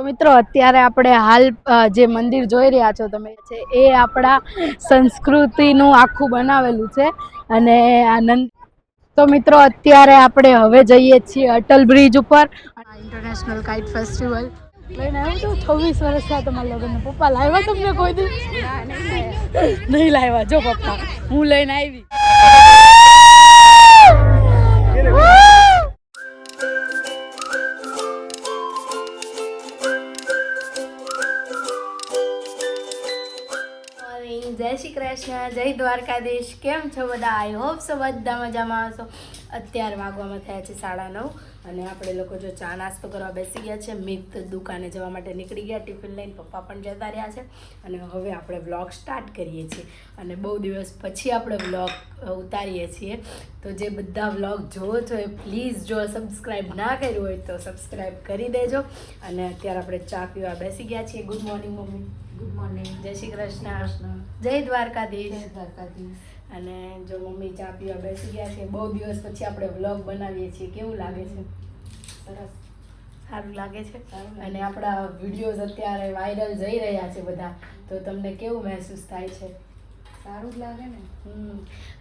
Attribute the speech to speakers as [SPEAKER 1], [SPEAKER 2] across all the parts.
[SPEAKER 1] તો મિત્રો, અત્યારે આપણે હાલ જે મંદિર જોઈ રહ્યા છો તમે છે એ આપણા સંસ્કૃતિનું આખું બનાવેલું છે અને આનંદ. તો મિત્રો, અત્યારે આપણે હવે જઈએ છીએ અટલ બ્રિજ ઉપર. International kite festival. લઈને તો છવ્વીસ વર્ષ થયા તમારા લગ્ન પપ્પા, લાવ્યા તમને કોઈ દી? નહીં લાવ્યા. જો પપ્પા, હું લઈને આવી. જય શ્રી કૃષ્ણ, જય દ્વારકાધીશ. કેમ છો બધા? આઈ હોપ સો બધા મજામાં આવશો અત્યારે વાગવામાં થયા છે સાડા નવ અને આપણે લોકો જો ચા નાસ્તો કરવા બેસી ગયા છે, મિત દુકાને જવા માટે નીકળી ગયા, ટિફિન લઈને પપ્પા પણ જતા રહ્યા છે. અને હવે આપણે વ્લોગ સ્ટાર્ટ કરીએ છીએ. અને બહુ દિવસ પછી આપણે વ્લોગ ઉતારીએ છીએ. તો જે બધા વ્લોગ જોવો છો એ પ્લીઝ જો સબસ્ક્રાઈબ ના કર્યું હોય તો સબસ્ક્રાઈબ કરી દેજો. અને અત્યારે આપણે ચા પીવા બેસી ગયા છીએ. Good morning mummy. Good morning જય શ્રી કૃષ્ણ. જય દ્વારકાધીશ. અને જો મમ્મી ચા પીવા બેસી ગયા છે બહુ દિવસ પછી આપણે વ્લોગ બનાવીએ છીએ. કેવું લાગે છે? સરસ. સારું લાગે છે? અને આપણા વિડીયોઝ અત્યારે વાયરલ જઈ રહ્યા છે બધા. તો તમને કેવું મહેસૂસ થાય છે?
[SPEAKER 2] સારું જ લાગે ને.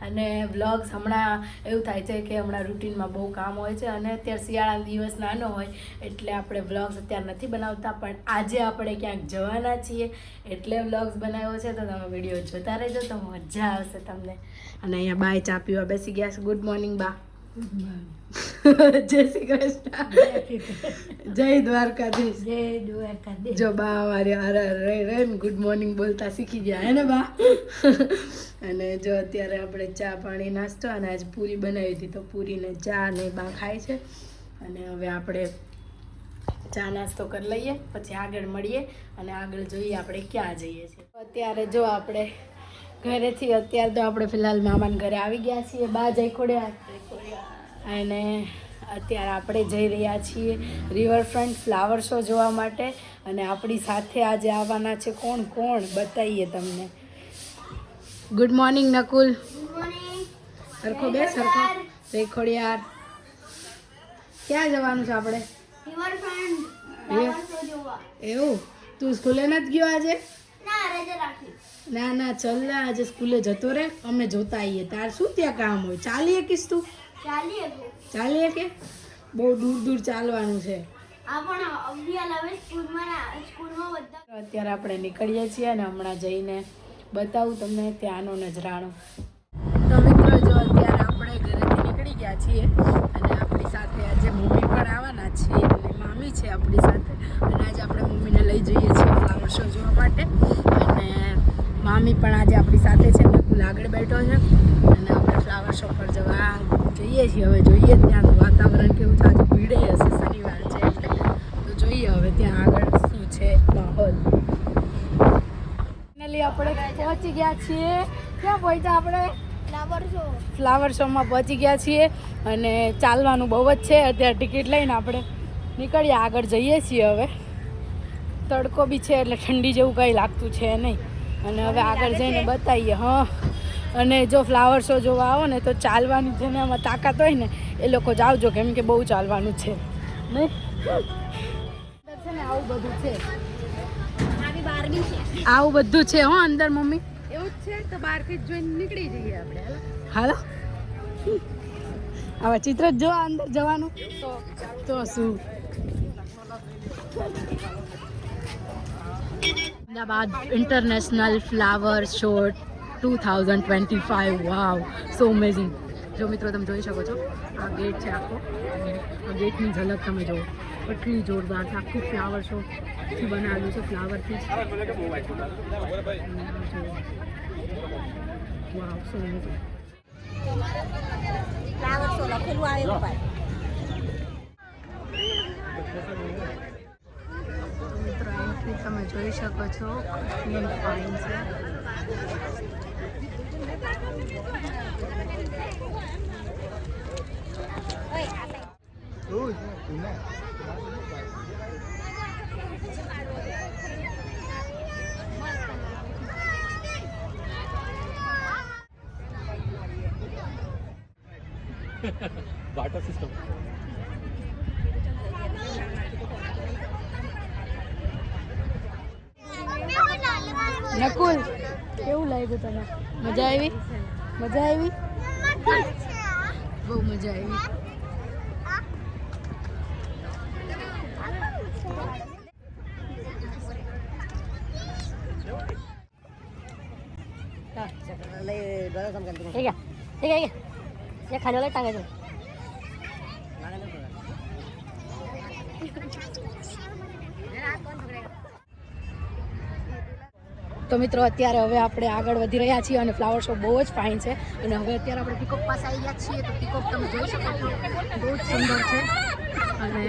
[SPEAKER 1] અને વ્લોગ્સ હમણાં એવું થાય છે કે હમણાં રૂટીનમાં બહુ કામ હોય છે અને અત્યારે શિયાળાનો દિવસ નાનો હોય એટલે આપણે વ્લોગ્સ અત્યારે નથી બનાવતા, પણ આજે આપણે ક્યાંક જવાના છીએ એટલે વ્લોગ્સ બનાવ્યો છે તો તમે વીડિયો જોતા રહેજો તો મજા આવશે તમને. અને અહીંયા બાય ચા પીવા બેસી ગયા છે. ગુડ મોર્નિંગ બા. જય શ્રી કૃષ્ણ. જય દ્વારકાધીશ.
[SPEAKER 2] જય દ્વારકાધીશ.
[SPEAKER 1] જો બા અમારી હારે રહી રહી ગુડ મોર્નિંગ બોલતા શીખી ગયા હે ને બા? અને જો અત્યારે આપણે ચા પાણી નાસ્તો અને આજ પૂરી બનાવી હતી તો પૂરીને ચા ને બા ખાય છે. અને હવે આપણે ચા નાસ્તો કરી લઈએ પછી આગળ મળીએ અને આગળ જોઈએ આપણે ક્યાં જઈએ છીએ. અત્યારે જો આપણે ઘરેથી અત્યારે તો આપણે ફિલહાલ મામાના ઘરે આવી ગયા છીએ બા જઈ ખોડ્યા અને અત્યારે આપણે જઈ રહ્યા છીએ રિવરફ્રન્ટ ફ્લાવર શો જોવા માટે. અને આપણી સાથે આજે આવવાના છે કોણ કોણ? બતાવીએ તમને. Good morning Nakul. સરખો બે સરખો. રેખોડિયાર ક્યાં જવાનું છે આપણે? એવું? તું સ્કૂલે નથી ગયો આજે? ના ના ચલ ના આજે સ્કૂલે જતો રે અમે જોતા આવીએ તાર શું ત્યાં કામ હોય? ચાલીએ કીસ તું ચાલીએ કે? બહુ દૂર દૂર ચાલવાનું છે. અત્યારે આપણે નીકળીએ છીએ અને હમણાં જઈને બતાવું તમને ત્યાંનો નજરાણો તો મિત્રો જો અત્યારે આપણે ઘરેથી નીકળી ગયા છીએ અને આપણી સાથે આજે મમ્મી પણ આવવાના છે અને મામી છે આપણી સાથે અને આજે આપણે મમ્મીને લઈ જઈએ છીએ ફ્લાવર શો જોવા માટે અને મામી પણ આજે આપણી સાથે છે નકુલ આગળ બેઠો છે અને આપણે ફ્લાવર શો પર જવા જઈએ છીએ હવે જોઈએ ત્યાંનું વાતાવરણ કેવું છે આજે ભીડે હશે શનિવાર છે એટલે તો જોઈએ હવે ત્યાં આગળ શું છે માહોલ ફાઇનલી આપણે પહોંચી ગયા છીએ ક્યાં તો આપણે ફ્લાવર શોમાં પહોંચી ગયા છીએ અને ચાલવાનું બહુ જ છે. અત્યારે ટિકિટ લઈને આપણે નીકળીએ. આગળ જઈએ છીએ હવે. તડકો બી છે એટલે ઠંડી જેવું કંઈ લાગતું છે નહીં. અને હવે આગળ જઈને બતાવીએ હા. અને જો ફ્લાવર શો જોવા આવો ને તો ચાલવાની જેને આમાં તાકાત હોય ને એ લોકો જાવજો કેમ કે બહુ ચાલવાનું છે. ને આવું બધું છે. આવું બધું છે હો અંદર મમ્મી.
[SPEAKER 2] એવું જ જોઈને નીકળી જઈએ આપણે,
[SPEAKER 1] હાલો. આવા ચિત્ર જ જો અંદર જવાનું. તો શું? Ahmedabad international flower show two thousand twenty five wow so amazing જો મિત્રો, તમે જોઈ શકો છો, આ ગેટ છે આખો. આ ગેટની ઝલક તમે જુઓ. કેટલી જોરદાર છે, આખું ફ્લાવર શો થી બનાવેલું છે ફ્લાવરથી સો
[SPEAKER 2] ફ્લાવર શો લખેલું આવે ભાઈ
[SPEAKER 1] એન્ટ્રી તમે જોઈ શકો છો કેટલી ફાઇન છે
[SPEAKER 3] वाटर सिस्टम
[SPEAKER 1] નકુલ કેવું લાગ્યું તને? મજા આવી? મજા આવી? બહુ મજા આવી.
[SPEAKER 3] ठीक है ठीक है ये खाने वाला टांगे दो
[SPEAKER 1] તો મિત્રો અત્યારે હવે આપણે આગળ વધી રહ્યા છીએ અને ફ્લાવર શો બહુ જ ફાઇન છે અને હવે અત્યારે આપણે પીકોક પાસે આવી ગયા છીએ તો પીકોક તમે જોઈ શકો છો બહુ જ સુંદર છે અને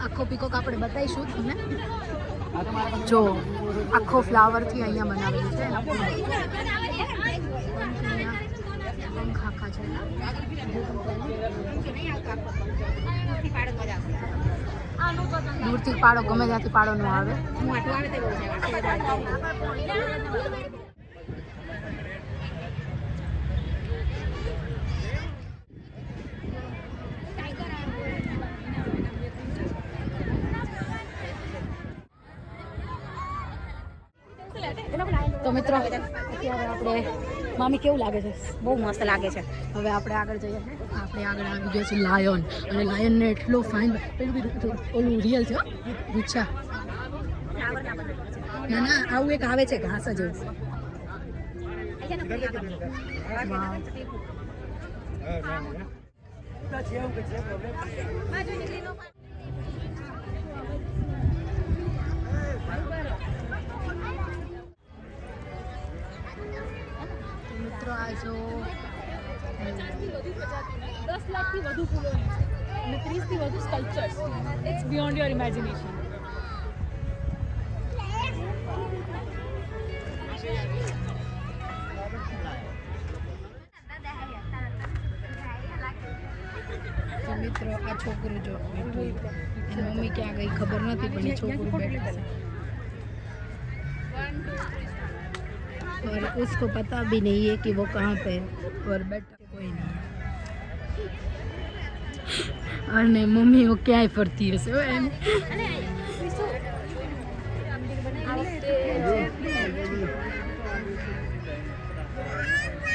[SPEAKER 1] આખો પીકોક આપણે બતાવીશું તમને જો આખો ફ્લાવરથી અહીંયા બનાવેલું છે દૂરથી પાડો ગમે ત્યાંથી પાડો ન આવે તો મિત્રો અત્યારે આપણે મામી કેવું લાગે છે?
[SPEAKER 3] બહુ મસ્ત લાગે છે.
[SPEAKER 1] હવે આપણે આગળ જઈએ આપણે આગળ આવી ગયો છે લાયન અને લાયનને એટલો ફાઇન પેલું ઓલું રિયલ છે ગુચ્છા. ના ના આવું એક આવે છે ઘાસ જ એવું. મિત્રો આ જો
[SPEAKER 4] દસ લાખથી વધુ ફૂલો અને ત્રીસથી વધુ sculptures it's beyond your imagination
[SPEAKER 1] તો મિત્રો આ છોકરું જો બેઠું એની મમ્મી ક્યાં ગઈ ખબર નથી પણ એ છોકરું બેઠું છે और उसको पता भी नहीं है कि वो कहाँ पे है और बैठा कोई नहीं અને મમ્મીઓ ક્યાંય ફરતી હશે હો એમ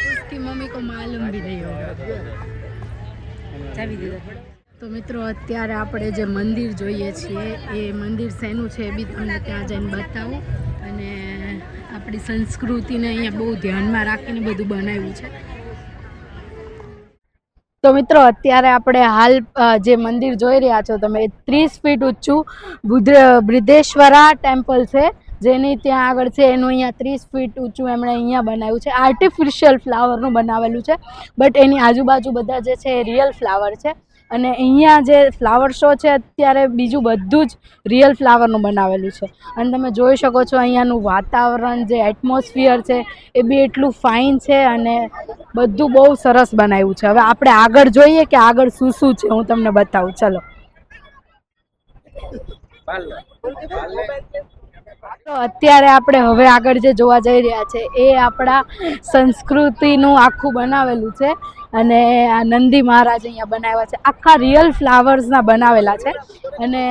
[SPEAKER 1] उसकी मम्मी को मालूम भी नहीं होगा તો મિત્રો અત્યારે આપણે જે મંદિર જોઈએ છીએ એ મંદિર શેનું છે એ બી તમને ત્યાં જઈને બતાવું અને આપણી સંસ્કૃતિને અહીંયા બહુ ધ્યાનમાં રાખીને બધું બનાવ્યું છે. તો મિત્રો, અત્યારે આપણે હાલ જે મંદિર જોઈ રહ્યા છો તમે ત્રીસ ફીટ ઊંચું બુદ્ધ બૃદ્ધેશ્વરા ટેમ્પલ છે, જેની ત્યાં આગળ છે, એનું અહીંયા ત્રીસ ફીટ ઊંચું એમણે અહીંયા બનાવ્યું છે. આર્ટિફિશિયલ ફ્લાવરનું બનાવેલું છે બટ એની આજુબાજુ બધા જે છે એ રિયલ ફ્લાવર છે. અને અહીંયા જે ફ્લાવર શો છે, અત્યારે બીજું બધું જ રિયલ ફ્લાવરનું બનાવેલું છે. અને તમે જોઈ શકો છો અહીંયાનું વાતાવરણ, જે એટમોસ્ફિયર છે, એ બી એટલું ફાઇન છે અને બધું બહુ સરસ બનાવ્યું છે. હવે આપણે આગળ જોઈએ કે આગળ શું શું છે, હું તમને બતાવું. ચલો. અત્યારે આપણે હવે આગળ જે જોવા જઈ રહ્યા છે, એ આપણા સંસ્કૃતિનું આખું બનાવેલું છે. અને આ નંદી મહારાજ અહીંયા બનાવ્યા છે. આખા રિયલ ફ્લાવર્સના બનાવેલા છે. અને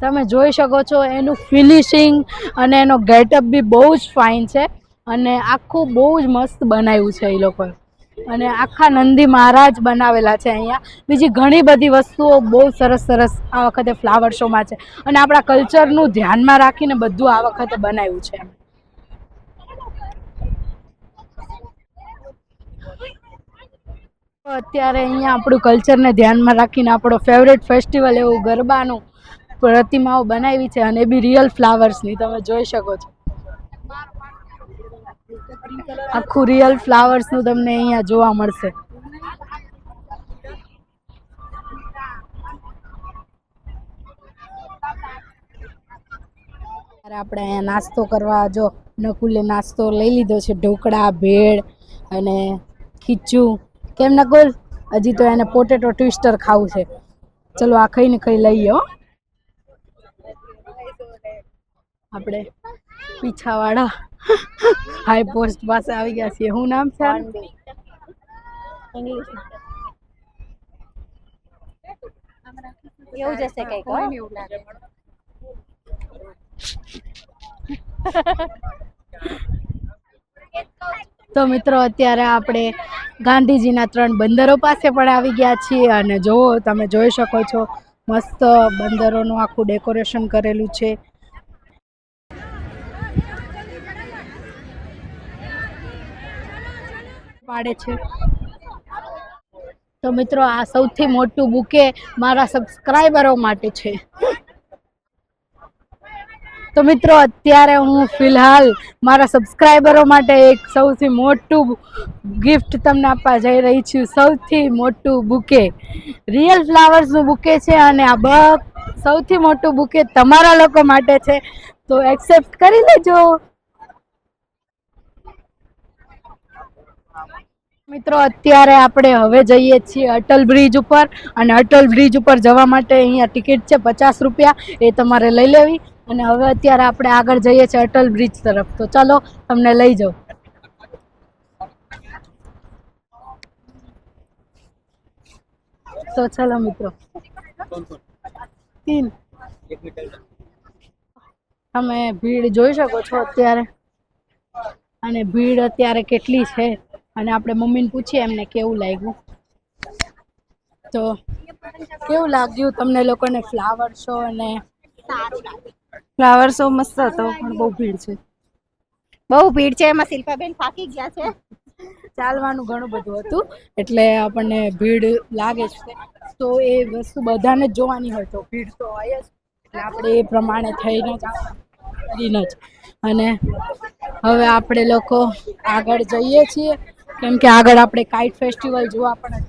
[SPEAKER 1] તમે જોઈ શકો છો, એનું ફિનિશિંગ અને એનો ગેટઅપ બી બહુ જ ફાઇન છે. અને આખું બહુ જ મસ્ત બનાવ્યું છે એ લોકોએ અને આખા નંદી મહારાજ બનાવેલા છે અહીંયા. બીજી ઘણી બધી વસ્તુઓ બહુ સરસ સરસ આ વખતે ફ્લાવર શોમાં છે. અને આપણા કલ્ચરનું ધ્યાનમાં રાખીને બધું આ વખતે બનાવ્યું છે તો અત્યારે અહીંયા આપણું કલ્ચરને ધ્યાનમાં રાખીને આપણો ફેવરેટ ફેસ્ટિવલ એવું ગરબાનું પ્રતિમાઓ બનાવી છે અને એ બી રિયલ ફ્લાવર્સની તમે જોઈ શકો છો. આખું રિયલ ફ્લાવર્સનું તમને અહીંયા જોવા મળશે. આપણે અહીંયા નાસ્તો કરવા જો નકુલે નાસ્તો લઈ લીધો છે. ઢોકળા, ભેળ અને ખીચું. કેમ નકુલ હજી તો એને પોટેટો ટ્વિસ્ટર ખાવું છે. ચલો આ ખાઈને ખાઈ લઈએ હો. આપણે પીછાવાળા હાઈ પોસ્ટ પાસે આવી ગયા છીએ. શું નામ છે?
[SPEAKER 3] એવું જશે કંઈક હો.
[SPEAKER 1] તો મિત્રો, અત્યારે આપણે ગાંધીજીના ત્રણ બંદરો પાસે પણ આવી ગયા છીએ અને જુઓ તમે જોઈ શકો છો, મસ્ત બંદરોનું આખું ડેકોરેશન કરેલું છે. પાડે છે. તો મિત્રો, આ સૌથી મોટું બુકે મારા સબસ્ક્રાઈબરો માટે છે. તો મિત્રો, અત્યારે હું ફિલહાલ મારા સબસ્ક્રાઈબરો માટે એક સૌથી મોટું ગિફ્ટ તમને આપવા જઈ રહી છું. સૌથી મોટું બુકે. રિયલ ફ્લાવર્સનું બુકે છે અને આ બ, સૌથી મોટું બુકે તમારા લોકો માટે છે. તો એક્સેપ્ટ કરી લેજો. મિત્રો, અત્યારે આપણે હવે જઈએ છીએ અટલ બ્રિજ ઉપર. અને અટલ બ્રિજ ઉપર જવા માટે અહીંયા ટિકિટ છે પચાસ રૂપિયા. એ તમારે લઈ લેવી. અને હવે અત્યારે આપણે આગળ જઈએ છીએ અટલ બ્રિજ તરફ. તો ચાલો, તમને લઈ જાઉં તો ચાલો મિત્રો. તમે ભીડ જોઈ શકો છો અત્યારે. અને ભીડ અત્યારે કેટલી છે? અને આપણે મમ્મીને પૂછીએ એમને કેવું લાગ્યું. તો કેવું લાગ્યું? તમને લોકોને ફ્લાવર શો અને
[SPEAKER 2] ફ્લાવર શો મસ્ત હતો પણ બહુ ભીડ છે. બહુ ભીડ છે એમાં શિલ્પાબેન થાકી ગયા છે.
[SPEAKER 1] ચાલવાનું ઘણું બધું હતું એટલે આપણને ભીડ લાગે છે. તો એ વસ્તુ બધાને જ જોવાની હોય તો ભીડ તો હોય જ એટલે આપણે એ પ્રમાણે થઈને જ કરીને જ. અને હવે આપણે લોકો આગળ જઈએ છીએ કેમ કે આગળ આપણે કાઇટ ફેસ્ટિવલ જોવા પણ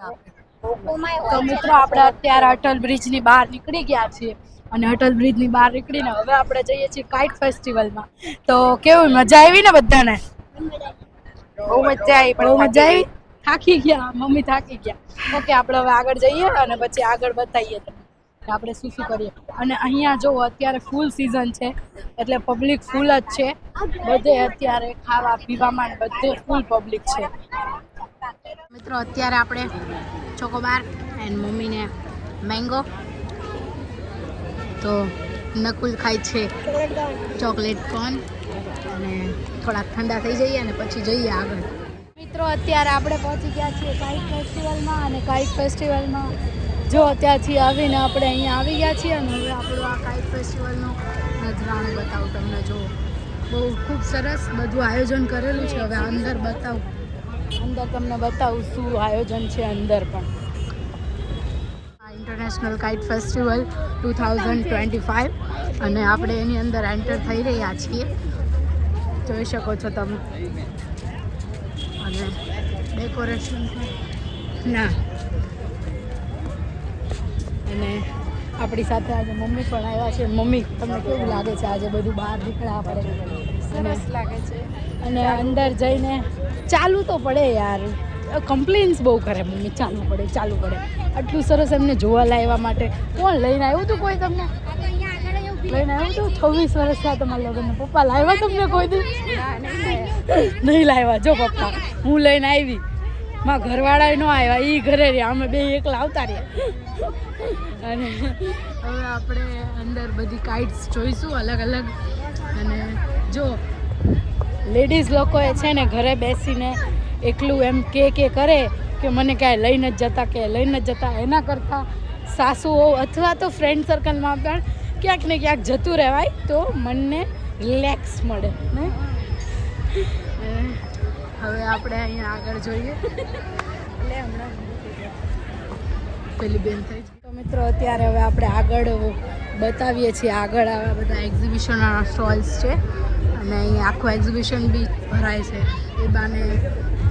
[SPEAKER 1] ઓકે તો મિત્રો આપણે અત્યારે અટલ બ્રિજની બહાર નીકળી ગયા છીએ અને અટલ બ્રિજની બહાર નીકળીને હવે આપણે જઈએ છીએ કાઇટ ફેસ્ટિવલમાં. તો કેવું મજા આવી ને બધાને?
[SPEAKER 2] બહુ મજા આવી
[SPEAKER 1] બહુ મજા આવી? થાકી ગયા મમ્મી થાકી ગયા. ઓકે આપણે હવે આગળ જઈએ અને પછી આગળ બતાવીએ તમને. આપણે શું શું કરીએ. અને અહીંયા જો અત્યારે ફૂલ સિઝન છે એટલે પબ્લિક ફૂલ જ છે. બધે અત્યારે ખાવા પીવામાં બધે ફૂલ પબ્લિક છે. મિત્રો, અત્યારે આપણે ચોકોબાર એન્ડ મમ્મીને મેંગો તો નકુલ ખાય છે ચોકલેટ કોર્ન અને થોડાક ઠંડા થઈ જઈએ અને પછી જઈએ આગળ. મિત્રો, અત્યારે આપણે પહોંચી ગયા છીએ કાઇટ ફેસ્ટિવલમાં અને કાઇટ ફેસ્ટિવલમાં જો, ત્યાંથી આવીને આપણે અહીંયા આવી ગયા છીએ અને હવે આપણું આ કાઇટ ફેસ્ટિવલનું નજરાણું બતાવું તમને. જો, બહુ ખૂબ સરસ બધું આયોજન કરેલું છે. હવે અંદર બતાવું. અંદર તમને બતાવું શું આયોજન છે અંદર પણ. International kite festival two thousand twenty five અને આપણે એની અંદર એન્ટર થઈ રહ્યા છીએ. જોઈ શકો છો તમે. અને ડેકોરેશન ના. અને આપણી સાથે આજે મમ્મી પણ આવ્યા છે. મમ્મી તમને કેવું લાગે છે? આજે બધું બહાર નીકળ્યા પડે
[SPEAKER 2] સરસ લાગે છે.
[SPEAKER 1] અને અંદર જઈને ચાલુ તો પડે યાર. કમ્પ્લેન્સ બહુ કરે મમ્મી, ચાલુ પડે ચાલુ પડે. આટલું સરસ એમને જોવા લાવવા માટે. કોણ લઈને આવ્યું હતું કોઈ તમને? લઈને આવ્યું હતું છવ્વીસ વર્ષ થયા તમારા લગ્ન પપ્પા લાવ્યા તમને કોઈ દી? નહીં લાવ્યા જો પપ્પા, હું લઈને આવી. માં ઘરવાળા ન આવ્યા. એ ઘરે રહ્યા. અમે બે એકલા આવતા રહ્યા. અને હવે આપણે અંદર બધી કાઇટ્સ જોઈશું અલગ અલગ અને જો લેડીઝ લોકોએ છે ને ઘરે બેસીને એકલું એમ કે કે કરે કે મને ક્યાંય લઈને જ જતા કે લઈને જ જતા. એના કરતાં સાસુઓ અથવા તો ફ્રેન્ડ સર્કલમાં પણ ક્યાંક ને ક્યાંક જતું રહેવાય તો મનને રિલેક્સ મળે, ને? હવે આપણે અહીંયા આગળ જોઈએ. એટલે હમણાં પેલી બેન થઈ તો મિત્રો, અત્યારે હવે આપણે આગળ બતાવીએ છીએ. આગળ આવા બધા એક્ઝિબિશનના સ્ટોલ્સ છે. અને અહીંયા આખું એક્ઝિબિશન બી ભરાય છે. એ બાને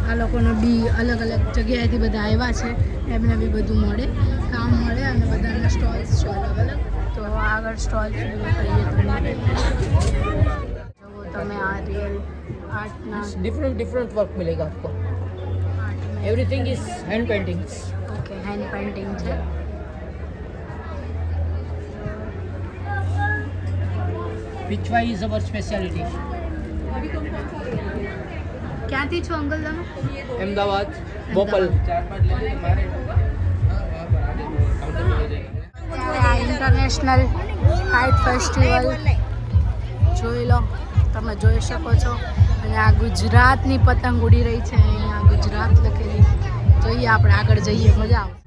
[SPEAKER 1] આ લોકોનો બી અલગ અલગ જગ્યાએથી બધા આવ્યા છે. એમને બી બધું મળે કામ મળે અને બધાના સ્ટોલ્સ છે અલગ અલગ. તો આગળ સ્ટોલ કરીએ તમને. જો તમે આ રિયલ આર્ટના
[SPEAKER 5] ડિફરન્ટ ડિફરન્ટ વર્ક મિલેગા આપકો everything is hand paintings
[SPEAKER 1] okay hand painting છે.
[SPEAKER 5] વિચ ઇઝ અવર સ્પેશિયાલિટી
[SPEAKER 1] ક્યાંથી છો અંકલ તમે
[SPEAKER 5] Ahmedabad.
[SPEAKER 1] Bopal. International art festival જોઈ લો તમે જોઈ શકો છો. અને આ ગુજરાતની પતંગ ઉડી રહી છે અહીંયા ગુજરાત લખેલી. જોઈએ આપણે આગળ જઈએ મજા આવે.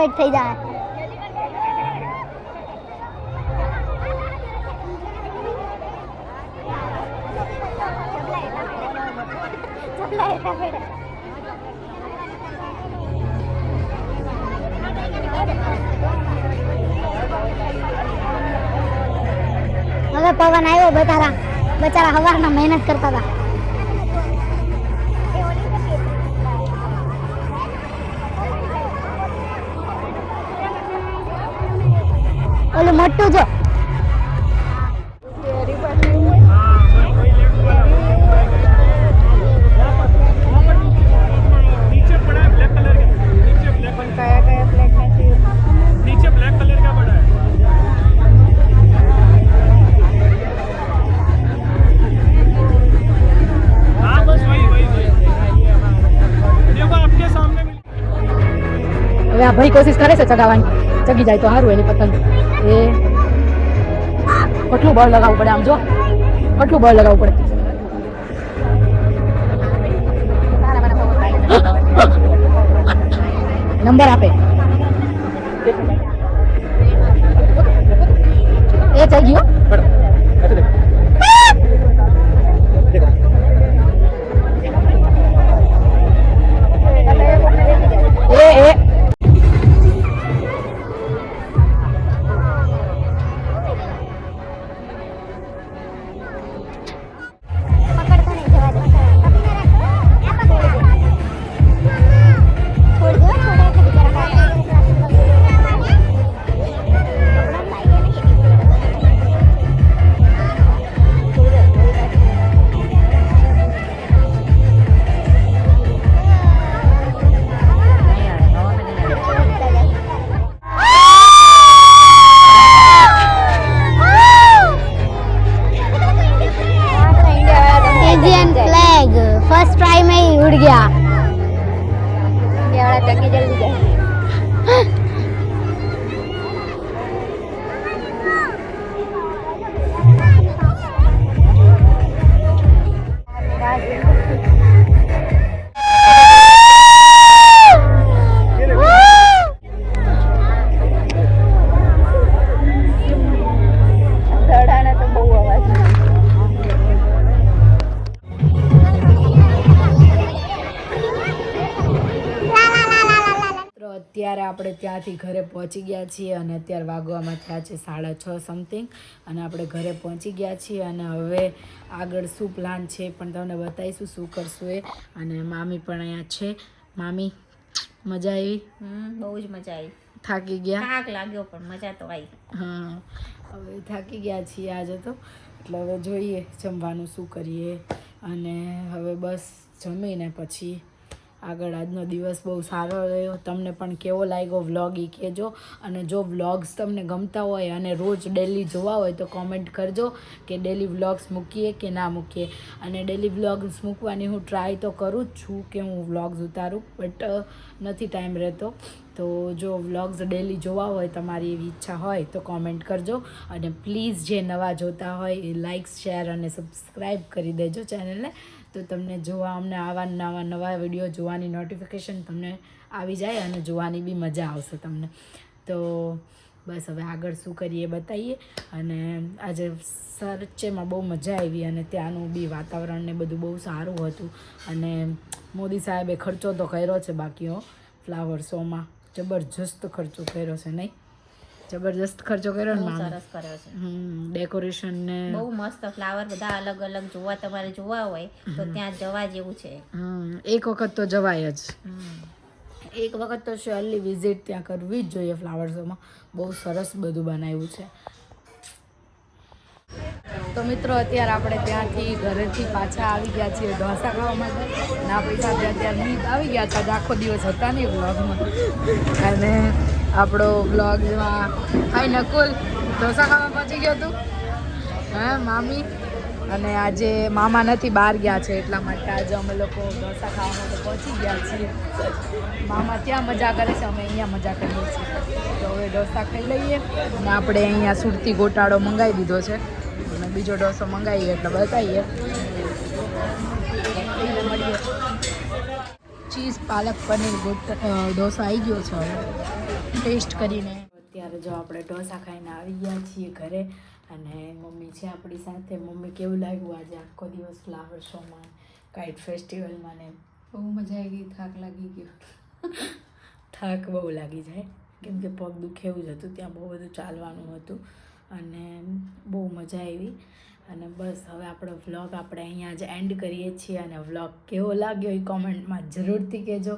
[SPEAKER 2] પેટ થઈ જાય. હવે પવન આવ્યો બચારા બચારા હવારના મહેનત કરતા હતા.
[SPEAKER 6] What
[SPEAKER 5] do? એના ભાઈ કોશિશ કરે છે ચગાવવાની. ચગી જાય તો સારું એની પતંગ. એ, કેટલું બળ લગાવવું પડે આમ, જો. કેટલું બળ લગાવવું પડે. નંબર આપે. એ થઈ
[SPEAKER 2] फर्स्ट ट्राई में ही उड़ गया जल्दी
[SPEAKER 1] ત્યાંથી ઘરે પહોંચી ગયા છીએ અને અત્યારે વાગવામાં થયા છે સાડા છ સમથિંગ અને આપણે ઘરે પહોંચી ગયા છીએ અને હવે આગળ શું પ્લાન છે પણ તમને બતાવીશું શું કરશું એ. અને મામી પણ અહીંયા છે. મામી મજા આવી?
[SPEAKER 2] હમ બહુ જ મજા આવી.
[SPEAKER 1] થાકી ગયા?
[SPEAKER 2] થાક લાગ્યો પણ મજા તો આવી.
[SPEAKER 1] હા. હવે થાકી ગયા છીએ આજે તો. એટલે હવે જોઈએ જમવાનું શું કરીએ. અને હવે બસ જમીને પછી આગળ આજનો દિવસ બહુ સારો રહ્યો. તમને પણ કેવો લાગ્યો વ્લોગ એ કહેજો. અને જો વ્લોગ્સ તમને ગમતા હોય અને રોજ ડેલી જોવા હોય તો કોમેન્ટ કરજો કે ડેલી વ્લોગ્સ મૂકીએ કે ના મૂકીએ. અને ડેલી વ્લોગ્સ મૂકવાની હું ટ્રાય તો કરું જ છું કે હું વ્લોગ્સ ઉતારું બટ નથી ટાઈમ રહેતો. તો જો વ્લોગ્સ ડેલી જોવા હોય, તમારી એવી ઈચ્છા હોય, તો કોમેન્ટ કરજો. અને પ્લીઝ જે નવા જોતા હોય, એ લાઇક શેર અને સબસ્ક્રાઈબ કરી દેજો ચેનલને તો તમને જોવા, અમને આવા નવા નવા વીડિયો જોવાની નોટિફિકેશન તમને આવી જાય અને જોવાની બી મજા આવશે તમને. તો બસ હવે આગળ શું કરીએ બતાવીએ અને આજે સરચેમાં બહુ મજા આવી અને ત્યાંનું બી વાતાવરણ ને બધું બહુ સારું હતું. અને મોદી સાહેબે ખર્ચો તો કર્યો છે બાકીઓ ફ્લાવર શોમાં જબરજસ્ત ખર્ચો કર્યો છે નહીં? જબરજસ્ત ખર્ચો કર્યો ને
[SPEAKER 2] સરસ કર્યો છે.
[SPEAKER 1] ડેકોરેશન ને
[SPEAKER 2] બહુ મસ્ત ફ્લાવર બધા અલગ અલગ જોવા તમારે જોવા હોય તો ત્યાં જવા જેવું છે.
[SPEAKER 1] એક વખત તો જવાય જ. એક વખત તો શ્યોરલી વિઝિટ ત્યાં કરવી જ જોઈએ ફ્લાવર શોમાં બહુ સરસ બધું બનાવ્યું છે. તો મિત્રો, અત્યારે આપણે ત્યાંથી ઘરેથી પાછા આવી ગયા છીએ ઢોસા ખાવા માટે. ના પૈસા અત્યારે મીત આવી ગયા હતા આખો દિવસ હતા નહીં બ્લોગમાં અને આપણો બ્લોગમાં હાય નકુલ ઢોસા ખાવા પહોંચી ગયો તું. હા, મામી? અને આજે મામા નથી બહાર ગયા છે, એટલા માટે આજે અમે લોકો ઢોસા ખાવા માટે પહોંચી ગયા છીએ. મામા ત્યાં મજા કરે છે, અમે અહીંયા મજા કરીએ છીએ. તો હવે ઢોસા ખાઈ લઈએ. અને આપણે અહીંયા સુરતી ગોટાળો મંગાવી દીધો છે. બીજો ઢોસો મંગાવીએ એટલે બતાવીએ. મળીએ ચીઝ પાલક પનીર ગોટ આવી ગયો છે હવે. ટેસ્ટ કરીને. અત્યારે જો આપણે ઢોસા ખાઈને આવી ગયા છીએ ઘરે અને મમ્મી છે આપણી સાથે. મમ્મી કેવું લાગ્યું આજે આખો દિવસ ફ્લાવર શોમાં કાઇટ ફેસ્ટિવલમાં ને?
[SPEAKER 5] બહુ મજા આવી ગઈ થાક લાગી ગયો.
[SPEAKER 1] થાક બહુ લાગી જાય. કેમ કે પગ દુખે એવું જ હતું ત્યાં બહુ બધું ચાલવાનું હતું. અને બહુ મજા આવી. અને બસ હવે આપણો વ્લોગ આપણે અહીંયા જ એન્ડ કરીએ છીએ અને વ્લોગ કેવો લાગ્યો એ કોમેન્ટમાં જરૂરથી કહેજો.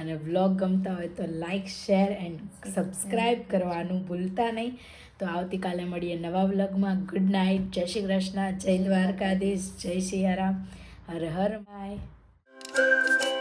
[SPEAKER 1] અને વ્લોગ ગમતા હોય તો લાઇક શેર એન્ડ સબસ્ક્રાઈબ કરવાનું ભૂલતા નહીં. તો આવતીકાલે મળીએ નવા વ્લોગમાં ગુડ નાઇટ જય શ્રી કૃષ્ણ. જય દ્વારકાધીશ. જય સિયારામ. હર હર. માય